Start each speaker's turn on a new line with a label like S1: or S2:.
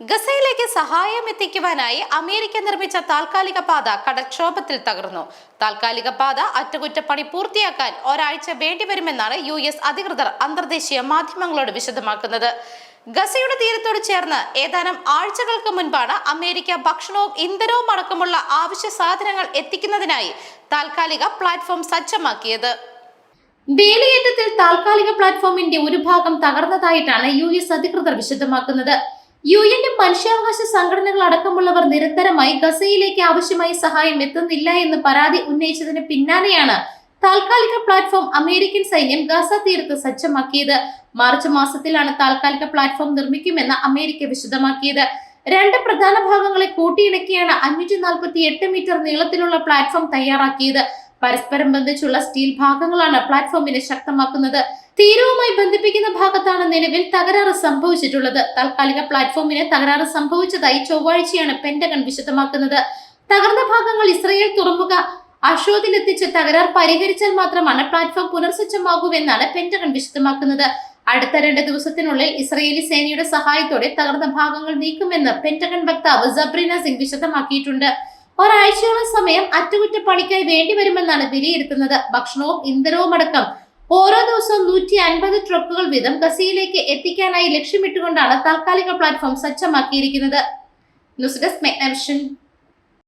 S1: ഗസയിലേക്ക് സഹായം എത്തിക്കുവാനായി അമേരിക്ക നിർമ്മിച്ച താൽക്കാലിക പാത കടക്ഷോഭത്തിൽ തകർന്നു. താൽക്കാലിക പാത അറ്റകുറ്റപ്പണി പൂർത്തിയാക്കാൻ ഒരാഴ്ച വേണ്ടിവരുമെന്നാണ് യു എസ് അധികൃതർ അന്തർദേശീയ മാധ്യമങ്ങളോട് വിശദമാക്കുന്നത്. ഗസയുടെ തീരത്തോട് ചേർന്ന് ഏതാനും ആഴ്ചകൾക്ക് മുൻപാണ് അമേരിക്ക ഭക്ഷണവും ഇന്ധനവും അടക്കമുള്ള ആവശ്യ സാധനങ്ങൾ എത്തിക്കുന്നതിനായി താൽക്കാലിക പ്ലാറ്റ്ഫോം സജ്ജമാക്കിയത്. വേലിയേറ്റത്തിൽ താൽക്കാലിക പ്ലാറ്റ്ഫോമിന്റെ ഒരു ഭാഗം തകർന്നതായിട്ടാണ് യു എസ് അധികൃതർ വിശദമാക്കുന്നത്. യു എന്റെ മനുഷ്യാവകാശ സംഘടനകൾ അടക്കമുള്ളവർ നിരന്തരമായി ഗസയിലേക്ക് ആവശ്യമായ സഹായം എത്തുന്നില്ല എന്ന് പരാതി ഉന്നയിച്ചതിന് പിന്നാലെയാണ് താൽക്കാലിക പ്ലാറ്റ്ഫോം അമേരിക്കൻ സൈന്യം ഗസ തീരത്ത് സജ്ജമാക്കിയത്. മാർച്ച് മാസത്തിലാണ് താൽക്കാലിക പ്ലാറ്റ്ഫോം നിർമ്മിക്കുമെന്ന് അമേരിക്ക വിശദമാക്കിയത്. രണ്ട് പ്രധാന ഭാഗങ്ങളെ കൂട്ടിയിണക്കിയാണ് അഞ്ഞൂറ്റി നാൽപ്പത്തി എട്ട് മീറ്റർ നീളത്തിലുള്ള പ്ലാറ്റ്ഫോം തയ്യാറാക്കിയത്. പരസ്പരം ബന്ധിച്ചുള്ള സ്റ്റീൽ ഭാഗങ്ങളാണ് പ്ലാറ്റ്ഫോമിനെ ശക്തമാക്കുന്നത്. തീരവുമായി ബന്ധിപ്പിക്കുന്ന ഭാഗത്താണ് നിലവിൽ തകരാറ് സംഭവിച്ചിട്ടുള്ളത്. താൽക്കാലിക പ്ലാറ്റ്ഫോമിന് തകരാറ് സംഭവിച്ചതായി ചൊവ്വാഴ്ചയാണ് പെന്റഗൺ വിശദമാക്കുന്നത്. തകർന്ന ഭാഗങ്ങൾ ഇസ്രയേൽ തുറമുഖ അഷോദിലെത്തിച്ച് തകരാർ പരിഹരിച്ചാൽ മാത്രമാണ് പ്ലാറ്റ്ഫോം പുനർസജ്ജമാകൂവെന്നാണ് പെന്റഗൺ വിശദമാക്കുന്നത്. അടുത്ത രണ്ട് ദിവസത്തിനുള്ളിൽ ഇസ്രയേലി സേനയുടെ സഹായത്തോടെ തകർന്ന ഭാഗങ്ങൾ നീക്കുമെന്ന് പെന്റഗൺ വക്താവ് സബ്രീന സിംഗ് വിശദമാക്കിയിട്ടുണ്ട്. ഒരാഴ്ചയോളം സമയം അറ്റകുറ്റപ്പണിക്കായി വേണ്ടിവരുമെന്നാണ് വിലയിരുത്തുന്നത്. ഭക്ഷണവും ഇന്ധനവും അടക്കം ഓരോ ദിവസവും നൂറ്റി അൻപത് ട്രക്കുകൾ വീതം ഗസയിലേക്ക് എത്തിക്കാനായി ലക്ഷ്യമിട്ടുകൊണ്ടാണ് താൽക്കാലിക പ്ലാറ്റ്ഫോം സജ്ജമാക്കിയിരിക്കുന്നത്. News desk